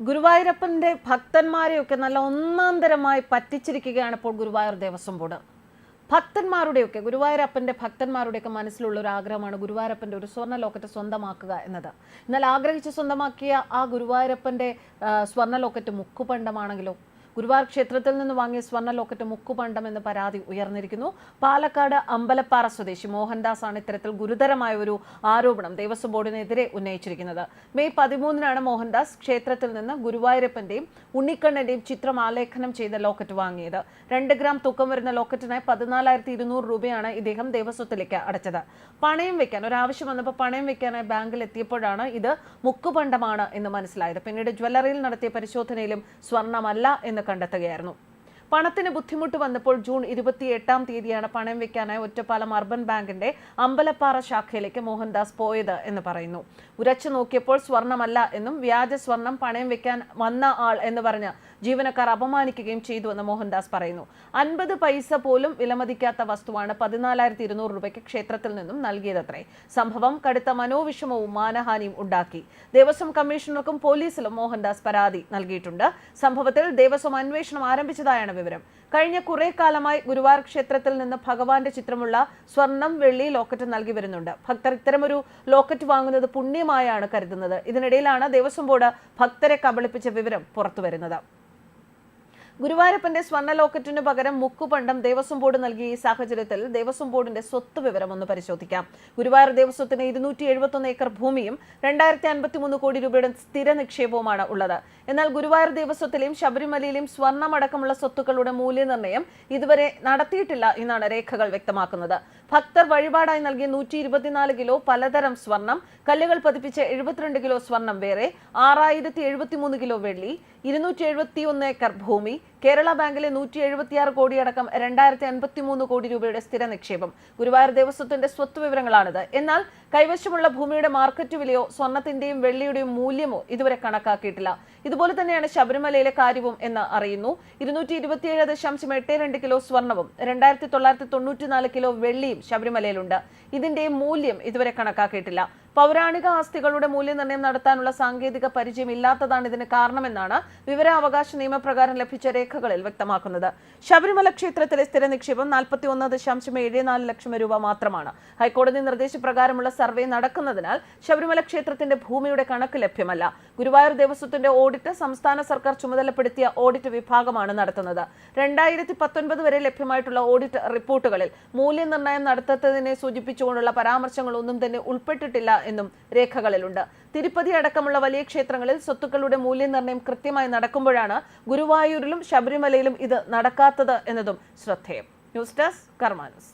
ഗുരുവായൂരപ്പന്റെ ഭക്തന്മാരെയൊക്കെ നല്ല ഒന്നാന്തരമായി പറ്റിച്ചിരിക്കുകയാണ് ഇപ്പോൾ ഗുരുവായൂർ ദേവസ്വം ബോർഡ്. ഭക്തന്മാരുടെയൊക്കെ ഗുരുവായൂരപ്പന്റെ ഭക്തന്മാരുടെയൊക്കെ മനസ്സിലുള്ള ഒരു ആഗ്രഹമാണ് ഗുരുവായൂരപ്പന്റെ ഒരു സ്വർണ ലോക്കറ്റ് സ്വന്തമാക്കുക എന്നത്. എന്നാൽ ആഗ്രഹിച്ച് സ്വന്തമാക്കിയ ആ ഗുരുവായൂരപ്പന്റെ സ്വർണ ലോക്കറ്റ് മുക്കുപണ്ടമാണെങ്കിലോ ഗുരുവായൂർ ക്ഷേത്രത്തിൽ നിന്ന് വാങ്ങിയ സ്വർണ ലോക്കറ്റ് മുക്കുപണ്ടം എന്ന് പരാതി ഉയർന്നിരിക്കുന്നു. പാലക്കാട് അമ്പലപ്പാറ സ്വദേശി മോഹൻദാസ് ആണ് ഇത്തരത്തിൽ ഗുരുതരമായ ഒരു ആരോപണം ദേവസ്വം ബോർഡിനെതിരെ ഉന്നയിച്ചിരിക്കുന്നത്. മെയ് പതിമൂന്നിനാണ് മോഹൻദാസ് ക്ഷേത്രത്തിൽ നിന്ന് ഗുരുവായൂരപ്പന്റെയും ഉണ്ണിക്കണ്ണന്റെയും ചിത്രം ആലേഖനം ചെയ്ത ലോക്കറ്റ് വാങ്ങിയത്. രണ്ട് ഗ്രാം തൂക്കം വരുന്ന ലോക്കറ്റിനായി പതിനാലായിരത്തി ഇരുന്നൂറ് രൂപയാണ് ഇദ്ദേഹം ദേവസ്വത്തിലേക്ക് അടച്ചത്. പണയം വെക്കാൻ ഒരാവശ്യം വന്നപ്പോൾ പണയം വെക്കാനായി ബാങ്കിൽ എത്തിയപ്പോഴാണ് ഇത് മുക്കുപണ്ടമാണ് എന്ന് മനസ്സിലായത്. പിന്നീട് ജ്വല്ലറിയിൽ നടത്തിയ പരിശോധനയിലും സ്വർണമല്ല എന്ന് കണ്ടെത്തുകയായിരുന്നു പണത്തിന് ബുദ്ധിമുട്ട് വന്നപ്പോൾ ജൂൺ ഇരുപത്തി എട്ടാം തീയതിയാണ് പണം വെക്കാനായി ഒറ്റപ്പാലം അർബൻ ബാങ്കിന്റെ അമ്പലപ്പാറ ശാഖയിലേക്ക് മോഹൻദാസ് പോയത് എന്ന് പറയുന്നു. ഉരച്ചു നോക്കിയപ്പോൾ സ്വർണമല്ല എന്നും വ്യാജ സ്വർണം പണയം വെക്കാൻ വന്ന ആൾ എന്ന് പറഞ്ഞ് ജീവനക്കാർ അപമാനിക്കുകയും ചെയ്തുവെന്ന് മോഹൻദാസ് പറയുന്നു. അൻപത് പൈസ പോലും വിലമതിക്കാത്ത വസ്തുവാണ് പതിനാലായിരത്തി ഇരുന്നൂറ് രൂപയ്ക്ക് ക്ഷേത്രത്തിൽ നിന്നും നൽകിയതത്രേ. സംഭവം കടുത്ത മനോവിഷമവും മാനഹാനിയും ഉണ്ടാക്കി. ദേവസ്വം കമ്മീഷണർക്കും പോലീസിലും മോഹൻദാസ് പരാതി നൽകിയിട്ടുണ്ട്. സംഭവത്തിൽ ദേവസ്വം അന്വേഷണം ആരംഭിച്ചതായാണ് വിവരം. കഴിഞ്ഞ കുറെ കാലമായി ഗുരുവായൂർ ക്ഷേത്രത്തിൽ നിന്ന് ഭഗവാന്റെ ചിത്രമുള്ള സ്വർണം വെള്ളി ലോക്കറ്റ് നൽകി വരുന്നുണ്ട്. ഭക്തർ ഇത്തരമൊരു ലോക്കറ്റ് വാങ്ങുന്നത് പുണ്യമായാണ് കരുതുന്നത്. ഇതിനിടയിലാണ് ദേവസ്വം ബോർഡ് ഭക്തരെ കബളിപ്പിച്ച വിവരം പുറത്തുവരുന്നത്. ഗുരുവായൂരപ്പന്റെ സ്വർണ ലോക്കറ്റിന് പകരം മുക്കുപണ്ടം ദേവസ്വം ബോർഡ് നൽകിയ ഈ സാഹചര്യത്തിൽ ദേവസ്വം ബോർഡിന്റെ സ്വത്ത് വിവരം ഒന്ന് പരിശോധിക്കാം. ഗുരുവായൂർ ദേവസ്വത്തിന് ഇരുന്നൂറ്റി എഴുപത്തൊന്ന് ഏക്കർ ഭൂമിയും രണ്ടായിരത്തി അൻപത്തി മൂന്ന് കോടി രൂപയുടെ സ്ഥിര നിക്ഷേപവുമാണ് ഉള്ളത്. എന്നാൽ ഗുരുവായൂർ ദേവസ്വത്തിലെയും ശബരിമലയിലെയും സ്വർണമടക്കമുള്ള സ്വത്തുക്കളുടെ മൂല്യനിർണയം ഇതുവരെ നടത്തിയിട്ടില്ല എന്നാണ് രേഖകൾ വ്യക്തമാക്കുന്നത്. ഭക്തർ വഴിപാടായി നൽകിയ നൂറ്റി ഇരുപത്തിനാല് കിലോ പലതരം സ്വർണം കല്ലുകൾ പതിപ്പിച്ച എഴുപത്തിരണ്ട് കിലോ സ്വർണം വേറെ ആറായിരത്തി എഴുപത്തിമൂന്ന് കിലോ വെള്ളി ഇരുന്നൂറ്റി എഴുപത്തി ഒന്ന് ഏക്കർ ഭൂമി കേരള ബാങ്കിലെ നൂറ്റി എഴുപത്തിയാറ് കോടിയടക്കം രണ്ടായിരത്തി അൻപത്തി മൂന്ന് കോടി രൂപയുടെ സ്ഥിര നിക്ഷേപം ഗുരുവായൂർ ദേവസ്വത്തിന്റെ സ്വത്ത് വിവരങ്ങളാണിത്. എന്നാൽ കൈവശമുള്ള ഭൂമിയുടെ മാർക്കറ്റ് വിലയോ സ്വർണത്തിന്റെയും വെള്ളിയുടെയും മൂല്യമോ ഇതുവരെ കണക്കാക്കിയിട്ടില്ല. ഇതുപോലെ തന്നെയാണ് ശബരിമലയിലെ കാര്യവും എന്ന് അറിയുന്നു. ഇരുന്നൂറ്റി ഇരുപത്തിയേഴ് ദശാംശം എട്ട് രണ്ട് കിലോ സ്വർണവും രണ്ടായിരത്തി തൊള്ളായിരത്തി തൊണ്ണൂറ്റിനാല് കിലോ വെള്ളിയും ശബരിമലയിലുണ്ട്. ഇതിന്റെ മൂല്യം ഇതുവരെ കണക്കാക്കിയിട്ടില്ല. പൗരാണിക ആസ്തികളുടെ മൂല്യനിർണയം നടത്താനുള്ള സാങ്കേതിക പരിചയം ഇല്ലാത്തതാണ് ഇതിന് കാരണമെന്നാണ് വിവരാവകാശ നിയമപ്രകാരം ലഭിച്ച രേഖകളിൽ വ്യക്തമാക്കുന്നത്. ശബരിമല ക്ഷേത്രത്തിലെ സ്ഥിര നിക്ഷേപം നാൽപ്പത്തി ഒന്ന് ദശാംശം ഏഴ് നാല് ലക്ഷം രൂപ മാത്രമാണ്. ഹൈക്കോടതി നിർദ്ദേശപ്രകാരമുള്ള സർവേ നടക്കുന്നതിനാൽ ശബരിമല ക്ഷേത്രത്തിന്റെ ഭൂമിയുടെ കണക്ക് ലഭ്യമല്ല. ഗുരുവായൂർ ദേവസ്വത്തിന്റെ ഓഡിറ്റ് സംസ്ഥാന സർക്കാർ ചുമതലപ്പെടുത്തിയ ഓഡിറ്റ് വിഭാഗമാണ് നടത്തുന്നത്. രണ്ടായിരത്തി പത്തൊൻപത് വരെ ലഭ്യമായിട്ടുള്ള ഓഡിറ്റ് റിപ്പോർട്ടുകളിൽ മൂല്യനിർണയം നടത്തുന്നതിനെ സൂചിപ്പിച്ചുകൊണ്ടുള്ള പരാമർശങ്ങളൊന്നും തന്നെ ഉൾപ്പെട്ടിട്ടില്ല എന്നും രേഖകളിലുണ്ട്. തിരുപ്പതി അടക്കമുള്ള വലിയ ക്ഷേത്രങ്ങളിൽ സ്വത്തുക്കളുടെ മൂല്യനിർണയം കൃത്യമായി നടക്കുമ്പോഴാണ് ഗുരുവായൂരിലും ശബരിമലയിലും ഇത് നടക്കാത്തത് എന്നതും ശ്രദ്ധേയം. News desk കർമാനസ്.